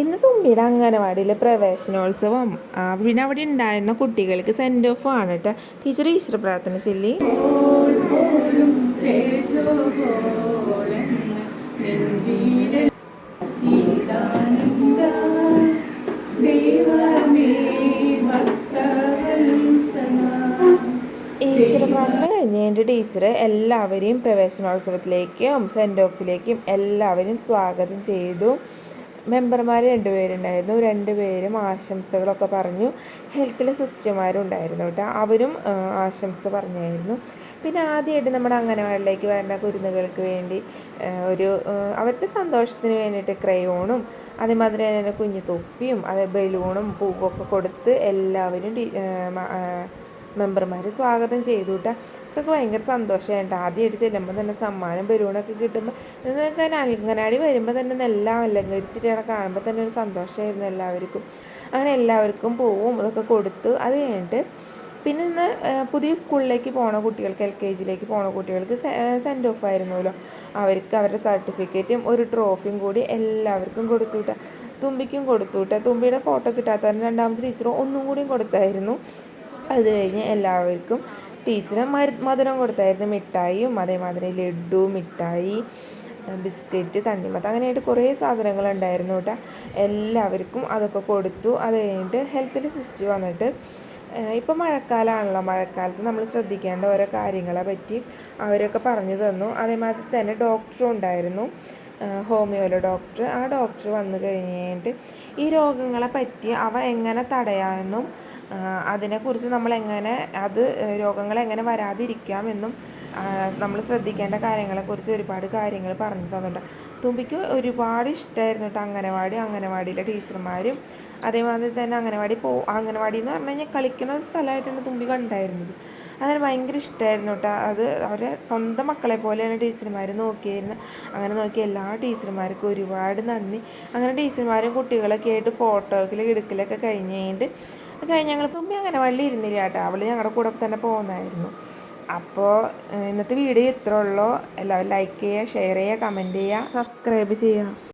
ഇന്ന് തുമ്പിയുടെ അംഗനവാടിയിലെ പ്രവേശനോത്സവം. പിന്നെ അവിടെ ഉണ്ടായിരുന്ന കുട്ടികൾക്ക് സെൻഡ് ഓഫ് ആണ് കേട്ടോ ടീച്ചർ ഈശ്വര പ്രാർത്ഥന ചൊല്ലി. ഈശ്വര കഴിഞ്ഞതിന്റെ ടീച്ചർ എല്ലാവരെയും പ്രവേശനോത്സവത്തിലേക്കും സെൻഡ് ഓഫിലേക്കും എല്ലാവരും സ്വാഗതം ചെയ്തു. മെമ്പർമാർ രണ്ടുപേരുണ്ടായിരുന്നു. രണ്ടുപേരും ആശംസകളൊക്കെ പറഞ്ഞു. ഹെൽത്തിലെ സിസ്റ്റർമാരും ഉണ്ടായിരുന്നു കേട്ടോ. അവരും ആശംസ പറഞ്ഞായിരുന്നു. പിന്നെ ആദ്യമായിട്ട് നമ്മുടെ അംഗനവാടിയിലേക്ക് വരുന്ന കുരുന്നുകൾക്ക് വേണ്ടി ഒരു അവരുടെ സന്തോഷത്തിന് വേണ്ടിയിട്ട് ക്രയോണും അതേമാതിരി തന്നെ കുഞ്ഞു തൊപ്പിയും അത് ബലൂണും പൂവൊക്കെ കൊടുത്ത് എല്ലാവരും മെമ്പർമാർ സ്വാഗതം ചെയ്തു കേട്ടോ ഇതൊക്കെ ഭയങ്കര സന്തോഷമായിട്ട് ആദ്യമായിട്ട് ചെല്ലുമ്പോൾ തന്നെ സമ്മാനം ബലൂണൊക്കെ കിട്ടുമ്പോൾ നിങ്ങൾക്ക് അങ്ങനാടി വരുമ്പോൾ തന്നെ എല്ലാം അലങ്കരിച്ചിട്ടാണ് കാണുമ്പോൾ തന്നെ ഒരു സന്തോഷമായിരുന്നു എല്ലാവർക്കും. അങ്ങനെ എല്ലാവർക്കും പോവും അതൊക്കെ കൊടുത്തു. അത് കഴിഞ്ഞിട്ട് പിന്നെ ഇന്ന് പുതിയ സ്കൂളിലേക്ക് പോണ കുട്ടികൾക്ക് എൽ കെ ജിയിലേക്ക് പോണ കുട്ടികൾക്ക് സെൻഡ് ഓഫ് ആയിരുന്നല്ലോ. അവർക്ക് അവരുടെ സർട്ടിഫിക്കറ്റും ഒരു ട്രോഫിയും കൂടി എല്ലാവർക്കും കൊടുത്തു വിട്ട തുമ്പിക്കും കൊടുത്തു വിട്ട തുമ്പിയുടെ ഫോട്ടോ കിട്ടാത്തവരെ രണ്ടാമത്തെ ടീച്ചർ ഒന്നും കൂടിയും കൊടുത്തായിരുന്നു. അത് കഴിഞ്ഞ് എല്ലാവർക്കും ടീച്ചർ മധുരം കൊടുത്തായിരുന്നു. മിഠായിയും അതേമാതിരി ലഡു മിഠായി ബിസ്ക്കറ്റ് തണ്ണിമത്ത അങ്ങനെയായിട്ട് കുറേ സാധനങ്ങൾ ഉണ്ടായിരുന്നു കേട്ടോ. എല്ലാവർക്കും അതൊക്കെ കൊടുത്തു. അത് കഴിഞ്ഞിട്ട് ഹെൽത്തിൽ സിസ്റ്റർ വന്നിട്ട് ഇപ്പോൾ മഴക്കാലമാണല്ലോ മഴക്കാലത്ത് നമ്മൾ ശ്രദ്ധിക്കേണ്ട ഓരോ കാര്യങ്ങളെ പറ്റി അവരൊക്കെ പറഞ്ഞു തന്നു. അതേമാതിരി തന്നെ ഡോക്ടറും ഉണ്ടായിരുന്നു. ഹോമിയോയിലെ ഡോക്ടർ. ആ ഡോക്ടർ വന്നു കഴിഞ്ഞിട്ട് ഈ രോഗങ്ങളെ പറ്റി അവ എങ്ങനെ തടയാമെന്നും അതിനെക്കുറിച്ച് നമ്മൾ എങ്ങനെ അത് രോഗങ്ങൾ എങ്ങനെ വരാതിരിക്കാമെന്നും നമ്മൾ ശ്രദ്ധിക്കേണ്ട കാര്യങ്ങളെക്കുറിച്ച് ഒരുപാട് കാര്യങ്ങൾ പറഞ്ഞു തന്നിട്ടുണ്ട്. തുമ്പിക്ക് ഒരുപാട് ഇഷ്ടമായിരുന്നു കേട്ടോ അംഗനവാടി അംഗനവാടിയിലെ ടീച്ചർമാരും അതേമാതിരി തന്നെ അംഗനവാടി പോ അംഗനവാടി എന്ന് പറഞ്ഞു കഴിഞ്ഞാൽ കളിക്കുന്ന ഒരു സ്ഥലമായിട്ടാണ് തുമ്പി കണ്ടായിരുന്നത്. അങ്ങനെ ഭയങ്കര ഇഷ്ടമായിരുന്നു കേട്ടോ അത് അവരെ സ്വന്തം മക്കളെ പോലെയാണ് ടീച്ചർമാർ നോക്കിയിരുന്നത് അങ്ങനെ നോക്കിയ എല്ലാ ടീച്ചർമാർക്കും ഒരുപാട് നന്ദി. അങ്ങനെ ടീച്ചർമാരും കുട്ടികളൊക്കെ ആയിട്ട് ഫോട്ടോയിൽ എടുക്കലൊക്കെ കഴിഞ്ഞ് കഴിഞ്ഞിട്ട് അത് കഴിഞ്ഞ് ഞങ്ങൾ തുമ്പി അങ്ങനെ വള്ളി ഇരുന്നില്ല കേട്ടോ. അവൾ ഞങ്ങളുടെ കൂടെ തന്നെ പോകുന്നതായിരുന്നു. അപ്പോൾ ഇന്നത്തെ വീഡിയോ ഇത്ര ഉള്ളൂ. എല്ലാവരും ലൈക്ക് ചെയ്യുക ഷെയർ ചെയ്യുക കമന്റ് ചെയ്യുക. സബ്സ്ക്രൈബ് ചെയ്യുക.